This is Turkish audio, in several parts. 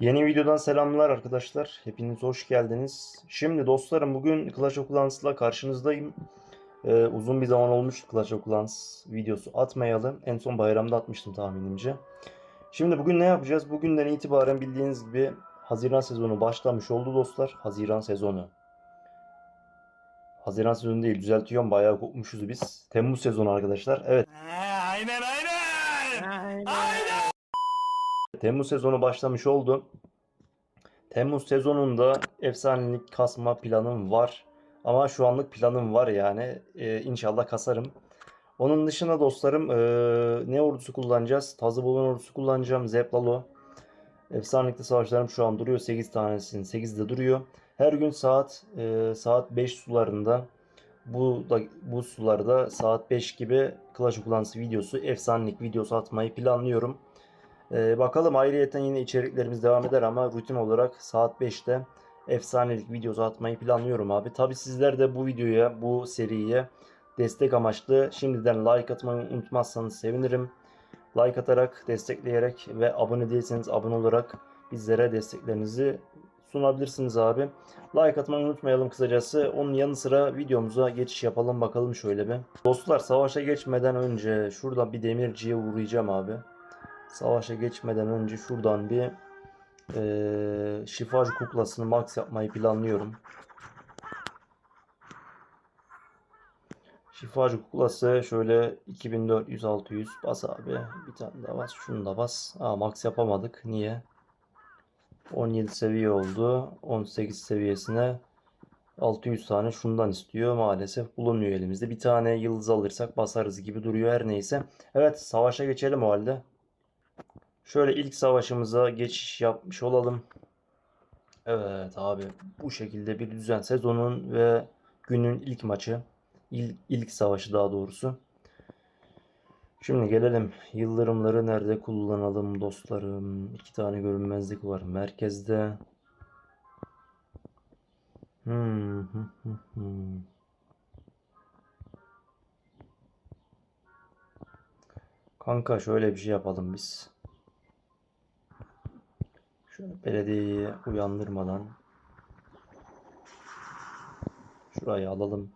Yeni videodan selamlar arkadaşlar. Hepiniz hoş geldiniz. Şimdi dostlarım bugün Clash of Clans'la karşınızdayım. Ee, uzun bir zaman olmuştu Clash of Clans videosu atmayalı. En son bayramda atmıştım tahminimce. Şimdi bugün ne yapacağız? Bugünden itibaren bildiğiniz gibi Haziran sezonu başlamış oldu dostlar. Haziran sezonu. Haziran sezonu değil düzeltiyorum bayağı kopmuşuz biz. Temmuz sezonu arkadaşlar. Evet aynen aynen. Temmuz sezonu başlamış oldu. Temmuz sezonunda efsanelik kasma planım var. Ama şu anlık planım var yani. Ee, inşallah kasarım. Onun dışında dostlarım ee, ne ordusu kullanacağız? Tazıbolun ordusu kullanacağım. Zeplalo. Efsanelikli savaşlarım şu an duruyor. 8 tanesinin 8 de duruyor. Her gün saat ee, saat 5 sularında bu da bu sularda saat 5 gibi Clash of Clans videosu, efsanelik videosu atmayı planlıyorum. Ee, bakalım ayrıyeten yine içeriklerimiz devam eder ama rutin olarak saat 5'te efsanelik videosu atmayı planlıyorum abi. Tabi sizler de bu videoya, bu seriye destek amaçlı şimdiden like atmayı unutmazsanız sevinirim. Like atarak, destekleyerek ve abone değilseniz abone olarak bizlere desteklerinizi sunabilirsiniz abi. Like atmayı unutmayalım kısacası. Onun yanı sıra videomuza geçiş yapalım bakalım şöyle bir. Dostlar savaşa geçmeden önce şurada bir demirciye uğrayacağım abi. Savaşa geçmeden önce şuradan bir eee şifacı kuklasını max yapmayı planlıyorum. Şifacı kuklası şöyle 2400-600 bas abi. Bir tane daha bas. Şunu da bas. Aa, max yapamadık. Niye? 17 seviye oldu. 18 seviyesine 600 tane şundan istiyor. Maalesef bulunmuyor elimizde. Bir tane yıldız alırsak basarız gibi duruyor her neyse. Evet savaşa geçelim o halde. Şöyle ilk savaşımıza geçiş yapmış olalım. Evet abi bu şekilde bir düzen sezonun ve günün ilk maçı. İlk, ilk savaşı daha doğrusu. Şimdi gelelim. Yıldırımları nerede kullanalım dostlarım? İki tane görünmezlik var. Merkezde. Hmm, hı. Kanka şöyle bir şey yapalım biz. Belediyeyi uyandırmadan şurayı alalım.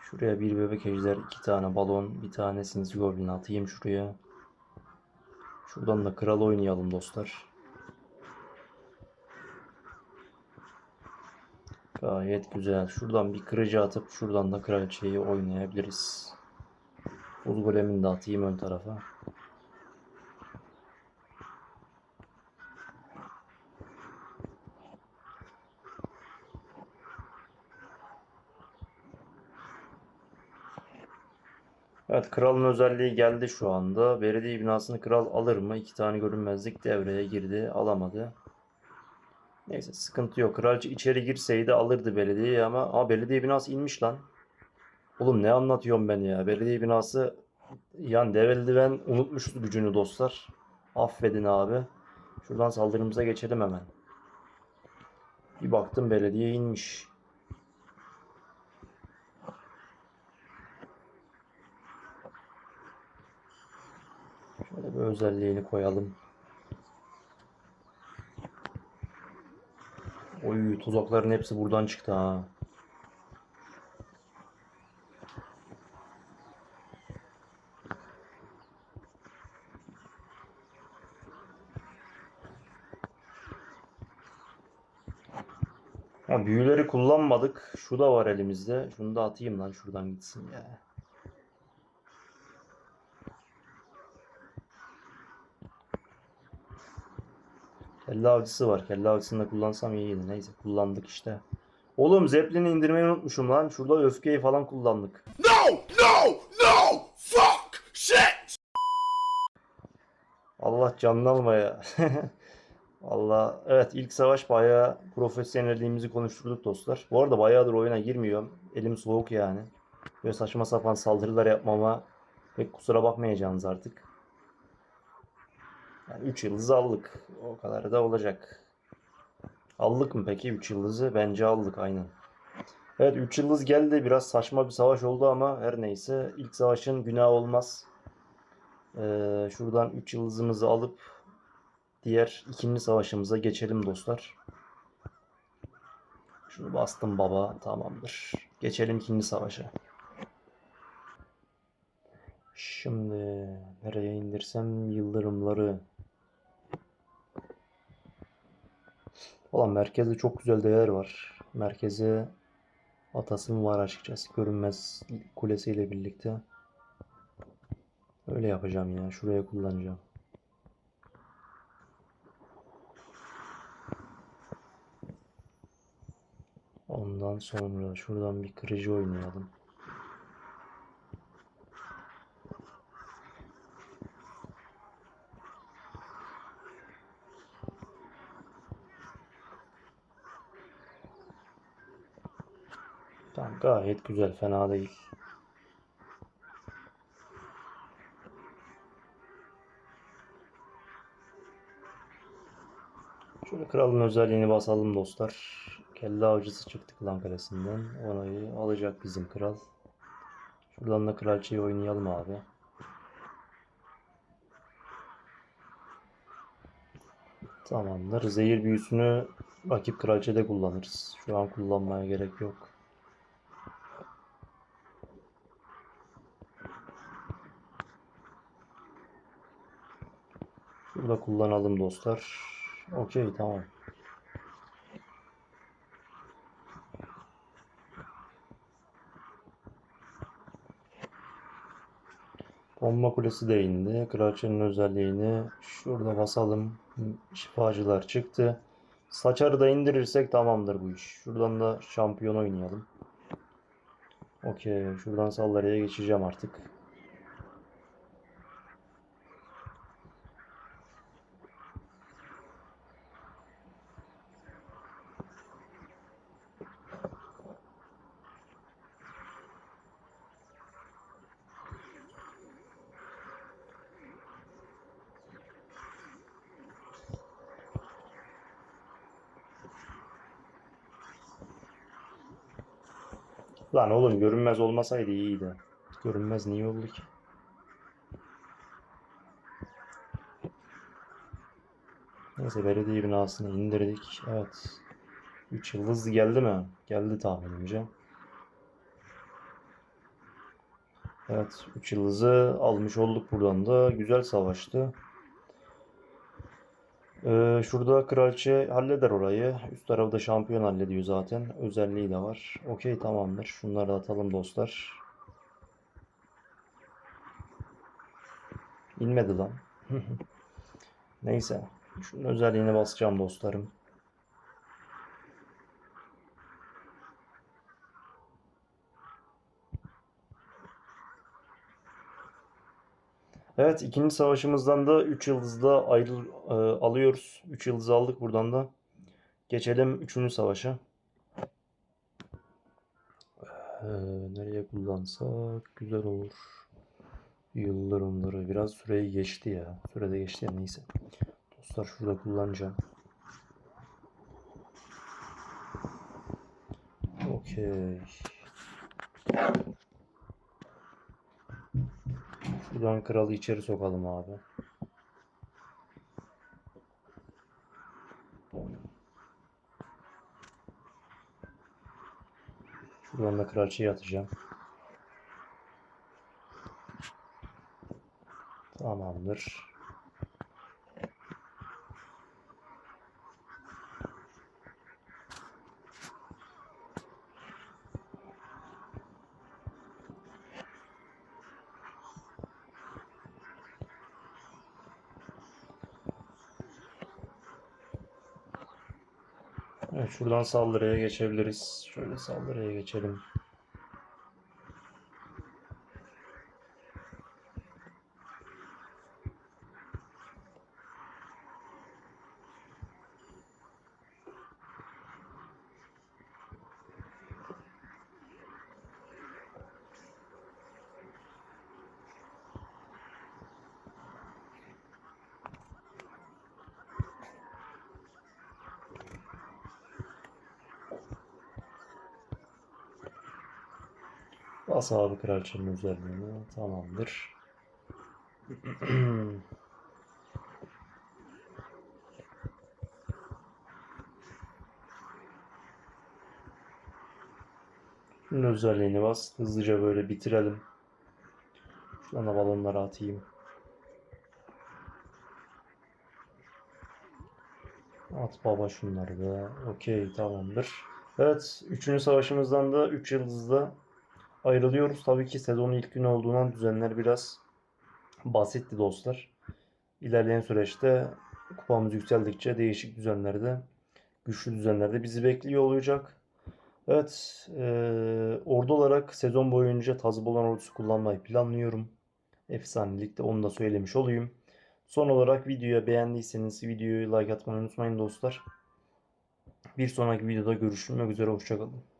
Şuraya bir bebek ejder, iki tane balon, bir tane sinsi goblin atayım şuraya. Şuradan da kral oynayalım dostlar. Gayet güzel. Şuradan bir kırıcı atıp şuradan da kraliçeyi oynayabiliriz. Buz de atayım ön tarafa. Evet kralın özelliği geldi şu anda. Belediye binasını kral alır mı? İki tane görünmezlik devreye girdi. Alamadı. Neyse sıkıntı yok. Kraliçe içeri girseydi alırdı belediyeyi ama Aa, belediye binası inmiş lan. Oğlum ne anlatıyorum ben ya? Belediye binası yani develdi ben unutmuştu gücünü dostlar. Affedin abi. Şuradan saldırımıza geçelim hemen. Bir baktım belediye inmiş. Şöyle bir özelliğini koyalım. Oy tuzakların hepsi buradan çıktı ha. Ha, büyüleri kullanmadık. Şu da var elimizde. Şunu da atayım lan şuradan gitsin ya. Kelle avcısı var. Kelle avcısını da kullansam iyiydi. Neyse kullandık işte. Oğlum Zeppelin'i indirmeyi unutmuşum lan. Şurada öfkeyi falan kullandık. No, no, no, fuck, shit. Allah canını alma ya. Allah evet ilk savaş bayağı profesyonelliğimizi konuşturduk dostlar. Bu arada bayağıdır oyuna girmiyorum. Elim soğuk yani. Böyle saçma sapan saldırılar yapmama pek kusura bakmayacaksınız artık. Yani 3 yıldız aldık. O kadar da olacak. Aldık mı peki 3 yıldızı? Bence aldık aynen. Evet 3 yıldız geldi. Biraz saçma bir savaş oldu ama her neyse. ilk savaşın günah olmaz. Ee, şuradan 3 yıldızımızı alıp diğer ikinci savaşımıza geçelim dostlar. Şunu bastım baba. Tamamdır. Geçelim ikinci savaşa. Şimdi nereye indirsem yıldırımları. Ulan merkezde çok güzel değer var. Merkeze atasım var açıkçası. Görünmez kulesiyle birlikte. Öyle yapacağım ya. Şuraya kullanacağım. Ondan sonra şuradan bir kırıcı oynayalım. Tamam gayet güzel fena değil. Şöyle kralın özelliğini basalım dostlar. Kelle avcısı çıktı klan kalesinden. Onayı alacak bizim kral. Şuradan da kraliçeyi oynayalım abi. Tamamdır. Zehir büyüsünü rakip kraliçede kullanırız. Şu an kullanmaya gerek yok. Şurada kullanalım dostlar. Okey tamam. Bomba kulesi de indi. Kraliçenin özelliğini şurada basalım. Şifacılar çıktı. Saçarı da indirirsek tamamdır bu iş. Şuradan da şampiyon oynayalım. Okey. Şuradan saldırıya geçeceğim artık. Lan oğlum görünmez olmasaydı iyiydi. Görünmez niye oldu ki? Neyse belediye binasını indirdik. Evet. 3 yıldız geldi mi? Geldi tahminimce. Evet 3 yıldızı almış olduk buradan da. Güzel savaştı. Ee, şurada kraliçe halleder orayı. Üst tarafta şampiyon hallediyor zaten. Özelliği de var. Okey tamamdır. Şunları da atalım dostlar. İnmedi lan. Neyse. Şunun özelliğine basacağım dostlarım. Evet ikinci savaşımızdan da 3 yıldızda ayrı e, alıyoruz. 3 yıldız aldık buradan da. Geçelim 3. savaşa. Ee, nereye kullansak güzel olur. Yıldırımları biraz süreyi geçti ya. Sürede geçti ya neyse. Dostlar şurada kullanacağım. Okey. Şuradan kralı içeri sokalım abi. Şuradan da kraliçeyi atacağım. Tamamdır. Evet, şuradan saldırıya geçebiliriz. Şöyle saldırıya geçelim. Bas abi kraliçenin üzerine. Tamamdır. Şunun özelliğini bas. Hızlıca böyle bitirelim. Şuna balonları atayım. At baba şunları da. Okey tamamdır. Evet. Üçüncü savaşımızdan da 3 üç yıldızda ayrılıyoruz. Tabii ki sezonun ilk günü olduğundan düzenler biraz basitti dostlar. İlerleyen süreçte kupamız yükseldikçe değişik düzenlerde, güçlü düzenlerde bizi bekliyor olacak. Evet, eee, ordu olarak sezon boyunca Tazbolan ordusu kullanmayı planlıyorum. Efsanelikte onu da söylemiş olayım. Son olarak videoya beğendiyseniz videoyu like atmayı unutmayın dostlar. Bir sonraki videoda görüşmek üzere, hoşçakalın.